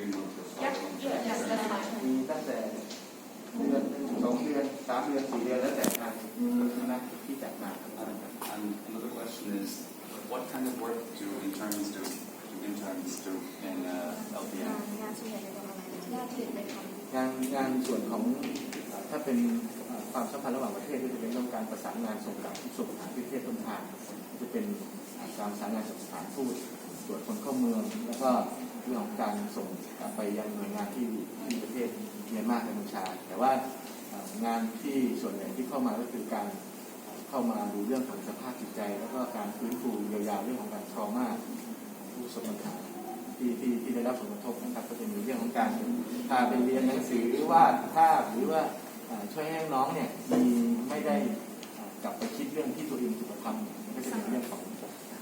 three months or Yeah, five months. yeah, yes, that's fine. มีตั้งแต่เดือนสองเดือนสามเดือนสี่เดือนแล้วแต่งานคณะที่จัดมาครับ And, and another question is, what kind of work do interns do, do interns do in uh, LPN? งานส่วนใหญ่จะทำอะไรนะญาติไปทำงานงานส่วนของเอ่อถ้าเป็นเอ่อความสัมพันธ์ระหว่างประเทศก็จะเป็นเรื่องการประสานงานส่งกลับผู้ส่งฐานที่ประเทศต้นทางจะเป็นการประสานงานกับสถานทูตตรวจคนเข้าเมืองแล้วก็ เรื่องของการส่งกลับไปยังหน่วยงานที่ที่ประเทศเมียนมากัมพูชา แต่ว่างานที่ส่วนใหญ่ที่เข้ามาก็คือการเข้ามาดูเรื่องของสภาพจิตใจ แล้วก็การฟื้นฟูเยียวยาเรื่องของการทรมาผู้สบปัญหาที่ที่ที่ได้รับผลกระทบนะครับก็จะมีเรื่องของการพาไปเรียนหนังสือวาดภาพหรือว่าช่วยให้น้องเนี่ยมีไม่ได้กลับไปคิดเรื่องที่ตัวเองถูกกระทำเนี่ยมันก็จะเป็นเรื่องของ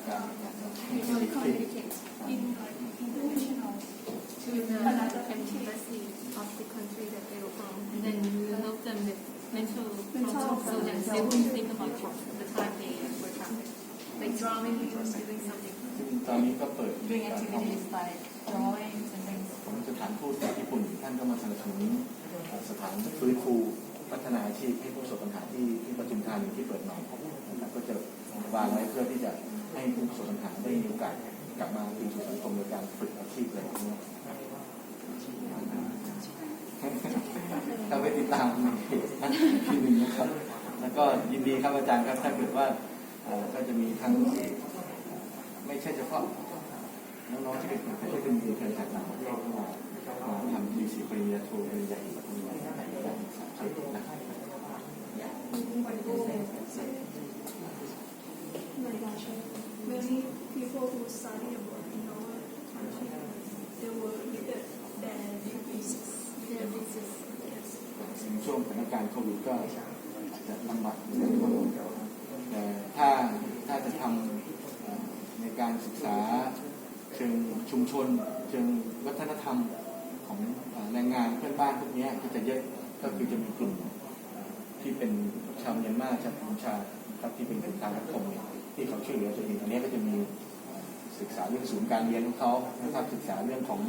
การการ มีคอมมิวนิเคช in like international to the embassy of the country that they were from and then you help them with mental problems so that they wouldn't think about the time they were traveling. like drawing doing something ตอนนี้ก็เปิด Doing activities like drawings and things. ของสถานทูตจากญี่ปุ่นท่านก็มาสนับสนุนเอ่อสถานฟื้นฟูพัฒนาอาชีพให้ผู้ประสบปัญหาที่ที่ปทุมธานีที่เปิดใหม่นะครับก็จะวางไว้เพื่อที่จะให้ผู้ประสบปัญหาได้มีโอกาสกลับมาคืนสู่สังคมโดยการฝึกอาชีพอะไรอย่างเงี้ยเราไปติดตามในเพจท่านทีหนึ่งนะครับ แล้วก็ยินดีครับอาจารย์ครับถ้าเกิดว่าก็จะมีทั้งไม่ใช่เฉพาะน้องๆที่เป็นคนไทยที่เป็นเรียนเชิญจากต่างประเทศเข้ามาทำดีซีปริญญาโทปริญญาเอกปริญญาเอกในการศึกษาเชิญนะครับช่วงสถานการณ์โควิดก็ จจะลำบากในทั่วโลกแต่ถ้าถ้าจะทำในการศึกษาเชิงชุมชน เชิงวัฒนธรรมของแรงงานเพื่อนบ้านพวกนี้ก็จะเยอะก็คือจะมีกลุ่มที่เป็นชาวเมียนมาชาวกัมพูชาครับที่เป็นกลุ่มการสังคมเนี่ยที่เขาช่วยเหลือตัวเองอันนี้ก็จะมีศึกษาเรื่องศูนย์การเรียนของเขานะครับศึกษาเรื่องของ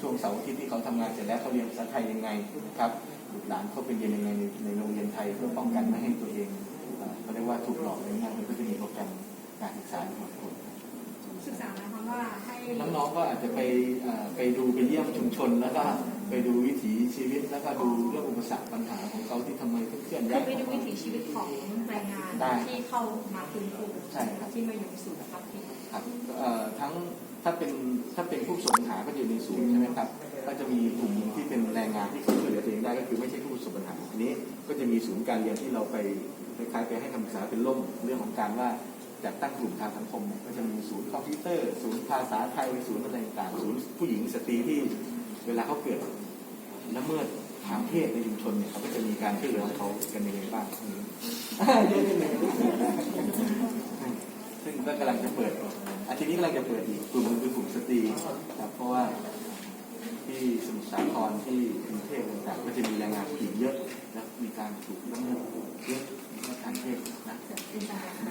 ช่วงเสาร์อาทิตย์ที่เขาทำงานเสร็จแล้วเขาเรียนภาษาไทยยังไงนะครับบุตรหลานเขาไปเรียนยังไงในในโรงเรียนไทยเพื่อป้องกันไม่ให้ตัวเองเอ่อเขาเรียกว่าถูกหลอกอะไรเงี้ยมันก็จะมีโปรแกรมการศึกษาของคนศึกษาหมายความว่าให้น้องๆก็อาจจะไปเอ่อไปดูไปเยี่ยมชุมชนแล้วก็ไปดูวิถีชีวิตแล้วก็ดูเรื่องอุปสรรคปัญหาของเขาที่ทำไมต้องเคลื่อนคืย้าอยไปดูวิถีชีวิตของแรงงานได้ที่เข้ามาฟื้นฟูใช่ครับที่มาอยู่ในศูนย์พักพิงครับเอ่อทั้ง ถ้าเป็นถ้าเป็นผู้ประสบปัญหาก็จะอยู่ในศูนย์ใช่ไหมครับก็จะมีกลุ่มที่เป็นแรงงานที่เขาช่วยเหลือตัวเองได้ก็คือไม่ใช่ผู้ประสบปัญหาอันนี้ก็จะมีศูนย์การเรียนที่เราไปคล้ายๆไปให้คำปรึกษาเป็นร่มเรื่องของการว่าจัดตั้งกลุ่มทางสังคมเนี่ยก็จะมีศูนย์คอมพิวเตอร์ ศูนย์ภาษาไทยศูนย์อะไรต่างๆศูนย์ผู้หญิงสตรีที่เวลาเขาเกิดละเมิดทางเพศในชุมชนเนี่ยเขาก็จะมีการช่วยเหลือของเขากันยังไงบ้างเยอะนิดหนึ่ ก็กำลังจะเปิดอาทิตย์นี้กำลังจะเปิดอีกกลุ่มนึงคือกลุ่มสตรีครับเพราะว่าที่สมุทรสาครที่กรุงเทพต่างๆก็จะมีแรงงานผู้หญิงเยอะและมีการถูกละเมิดเยอะในทางเพศนะเป็นการ